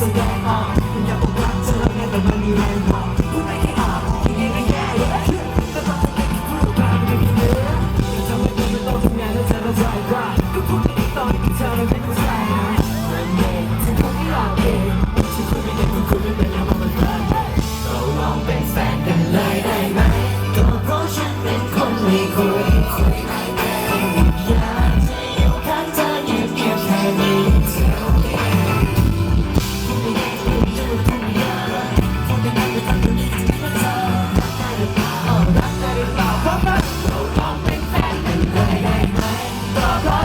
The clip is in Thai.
จะแยกออกคุณอยากบอกรักจะเลิแต่มันมีแรงบอกพูดไม่ให้ออก